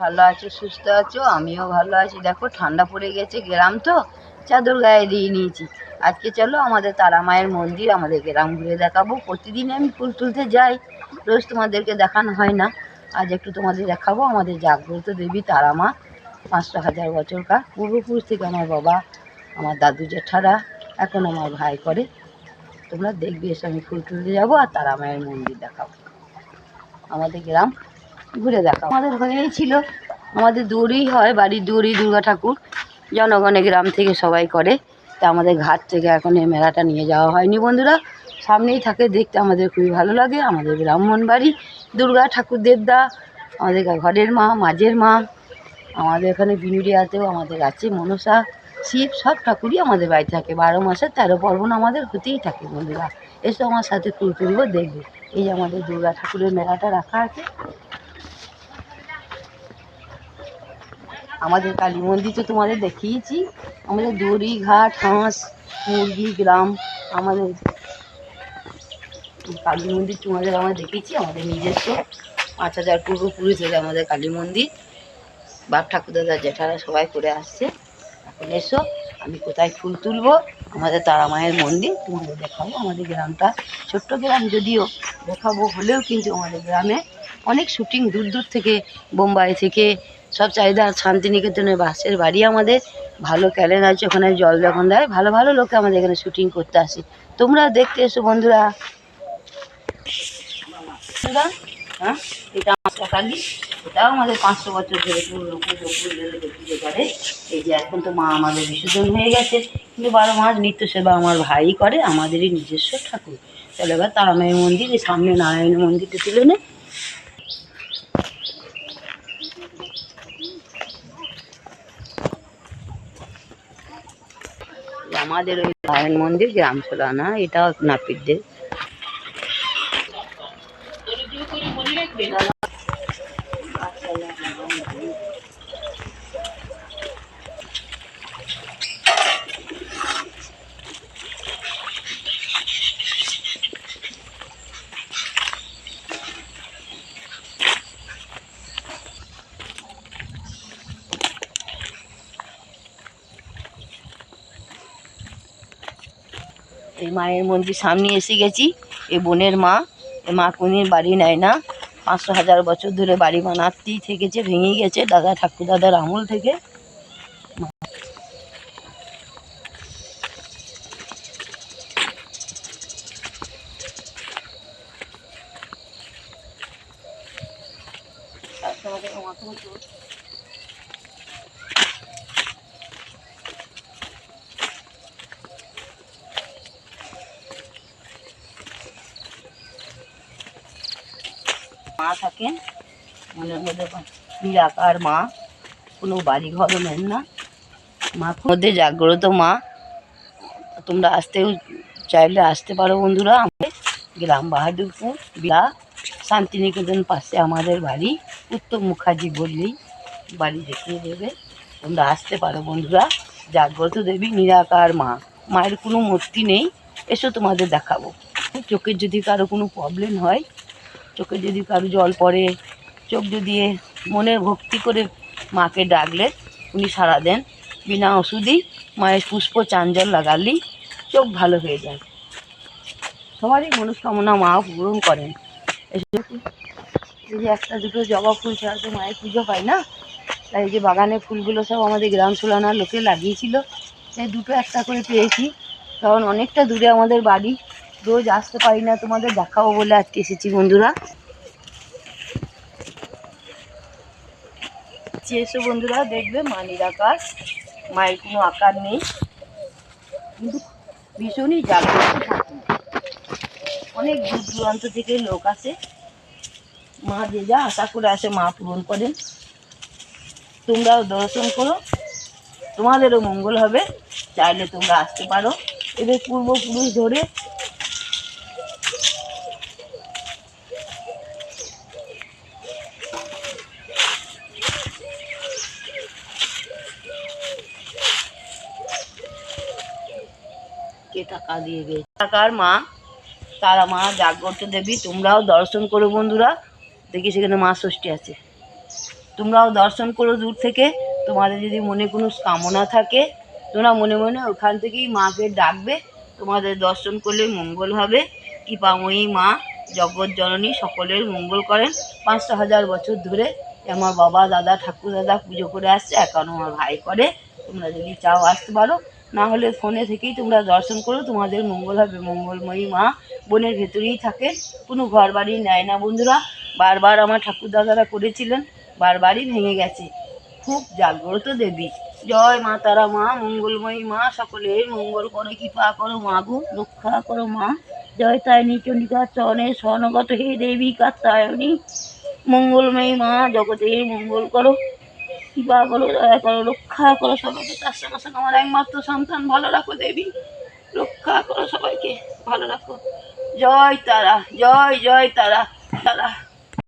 ভালো আছো, সুস্থ আছো? আমিও ভালো আছি। দেখো, ঠান্ডা পড়ে গেছে গ্রাম তো। চাদর গায়ে দিয়ে নিয়েছি। আজকে চলো আমাদের তারা মায়ের মন্দির, আমাদের গ্রাম ঘুরে দেখাবো। প্রতিদিন আমি ফুল তুলতে যাই। রোজ তোমাদেরকে দেখানো হয় না। আজ একটু তোমাদের দেখাবো। আমাদের জাগ্রত দেবী তারা মা পাঁচশো হাজার বছরকার পূর্বপুরুষ থেকে আমার বাবা, আমার দাদু জেঠারা, এখন আমার ভাই করে। তোমরা দেখবে এসে আমি ফুল তুলতে যাব আর তারা মায়ের মন্দির দেখাবো। আমাদের গ্রাম ঘুরে দেখা। আমাদের হয়েই ছিল। আমাদের দূরেই হয়, বাড়ির দূরেই দুর্গা ঠাকুর। জনগণে গ্রাম থেকে সবাই করে। তা আমাদের ঘাট থেকে এখন এই মেলাটা নিয়ে যাওয়া হয়নি বন্ধুরা। সামনেই থাকে, দেখতে আমাদের খুবই ভালো লাগে। আমাদের ব্রাহ্মণ বাড়ি, দুর্গা ঠাকুর দেবদা, আমাদের ঘরের মা, মাঝের মা, আমাদের এখানে বিনুরিয়াতেও আমাদের আছে, মনসা, শিব, সব ঠাকুরই আমাদের বাড়ি থাকে। বারো মাসে তেরো পার্বণ আমাদের হতেই থাকে বন্ধুরা। এসো আমার সাথে ফুল তুলবো, দেখবে। এই যে আমাদের দুর্গা ঠাকুরের মেলাটা রাখা আছে। আমাদের কালী মন্দির তো তোমাদের দেখিয়েছি। আমাদের দড়ি ঘাট হাঁস, মুরগি, গ্রাম, আমাদের কালী মন্দির তোমাদের আমরা দেখিয়েছি, আমাদের নিজস্ব। পাঁচ হাজার পূর্বপুরুষের আমাদের কালী মন্দির। বাপ ঠাকুরদাদা জেঠারা সবাই করে আসছে। এখন এসো, আমি কোথায় ফুল তুলবো? আমাদের তারা মায়ের মন্দির, তোমাদের দেখাবো। আমাদের গ্রামটা ছোট্ট গ্রাম, যদিও দেখাবো হলেও কিন্তু আমাদের গ্রামে অনেক শুটিং দূর দূর থেকে বোম্বাই থেকে। সব চাহিদা শান্তিনিকেতনে বাসের বাড়ি আমাদের। ভালো ক্যালেন আছে ওখানে জল যখন দেয় ভালো ভালো লোকে আমাদের এখানে শুটিং করতে আসে। তোমরা দেখতে এসো বন্ধুরা। বন্ধুরা, হ্যাঁ এটা আমার এটাও আমাদের পাঁচশো বছর ধরে করে। এই যে এখন তো মা আমাদের বিসর্জন হয়ে গেছে। কিন্তু বারো মাস নিত্য সেবা আমার ভাই করে আমাদেরই নিজস্ব ঠাকুর। চলো এবার তারামায়ের মন্দির সামনে নারায়ণ মন্দিরটা তুলে নে। আমাদের ওই নারায়ণ মন্দির গ্রাম সোলানা এটাও নাপিতদের। এই মায়ের মন্দির সামনে এসে গেছি। এ বোনের মা এ মা কোনির বাড়ি নেয় না। পাঁচশো হাজার বছর ধরে বাড়ি বানাতেই থেকেছে, ভেঙে গেছে। দাদা ঠাকুর দাদার আমল থেকে। মা থাকেন মনের মধ্যে নিরাকার মা, কোনো বাড়ি ঘরও নেন না। মা মধ্যে জাগ্রত মা। তোমরা আসতেও চাইলে আসতে পারো বন্ধুরা। আমাদের গ্রাম বাহাদুরপুর বিলা শান্তিনিকেতন পাশে আমাদের বাড়ি। উত্তম মুখার্জি বললেই বাড়ি দেখিয়ে দেবে। তোমরা আসতে পারো বন্ধুরা। জাগ্রত দেবী, নিরাকার মা। মায়ের কোনো মূর্তি নেই। এসো তোমাদের দেখাবো। চোখের যদি কারও কোনো প্রবলেম হয় চোখে যদি কারও জল পড়ে, চোখ যদি মনে ভক্তি করে মাকে ডাকলে, উনি সাড়া দেন, বিনা ওষুধেই মায়ের পুষ্প চাঞ্জল লাগালেই চোখ ভালো হয়ে যায়। সবারই মনস্কামনা মা পূরণ করেন। এই একটা দুটো জবা ফুল ছাড়া তো মায়ের পুজো হয় না? তাই এই যে বাগানে ফুলগুলো সব আমাদের গ্রাম সোলানার লোকে লাগিয়েছিল। এই দুটো একটা করে পেয়েছি। কারণ অনেকটা দূরে আমাদের বাড়ি। রোজ আসতে পারি না, তোমাদের দেখাবো বলে আজকে এসেছি বন্ধুরা। এসো বন্ধুরা, দেখবে মা নিরাকার মায়ের কোনো আকার নেই। কিন্তু ভীষণই জাগ্রত ঠাকুর অনেক দূর দূরান্ত থেকে লোক আসে। মা যে যা আশা করে আসে, মা পূরণ করেন। তোমরাও দর্শন করো। তোমাদেরও মঙ্গল হবে। চাইলে তোমরা আসতে পারো। এদের পূর্বপুরুষ ধরে কে টাকা দিয়ে গেছে? টাকার মা, তারা মা, জাগ্রত দেবী, তোমরাও দর্শন করো বন্ধুরা। দেখি সেখানে মা ষষ্ঠী আছে। তোমরাও দর্শন করো দূর থেকে। তোমাদের যদি মনে কোনো কামনা থাকে, তোমরা মনে মনে ওখান থেকেই মাকে ডাকবে। তোমাদের দর্শন করলে মঙ্গল হবে। কৃপাময়ী মা, জগৎ জননী, সকলের মঙ্গল করেন। পাঁচশো হাজার বছর ধরে আমার বাবা, দাদা ঠাকুর দাদা পুজো করে আসছে। এখনও আমার ভাই করে। তোমরা যদি চাও আসতে পারো। না হলে ফোনে থেকেই তোমরা দর্শন করো। তোমাদের মঙ্গল হবে, মঙ্গলময়ী মা বনের ভেতরেই থাকে কোনো ঘর বাড়ি নেয় না বন্ধুরা। বারবার আমার ঠাকুর দাদারা করেছিলেন, বারবারই ভেঙে গেছে। খুব জাগ্রত দেবী। জয় মা তারা মা, মঙ্গলময়ী মা, সকলের মঙ্গল করে, কৃপা করো মা গো, রক্ষা করো মা। জয় তায়নী চন্ডিকা চরণে স্বর্ণগত হে দেবী কাত্তায়নী মঙ্গলময়ী মা, জগতের মঙ্গল করো। কৃপা করো দয়া করো, রক্ষা করো সবাইকে। তার সঙ্গে সঙ্গে আমার একমাত্র সন্তান, ভালো রাখো দেবী। রক্ষা করো সবাইকে, ভালো রাখো। জয় তারা, জয় জয় তারা তারা।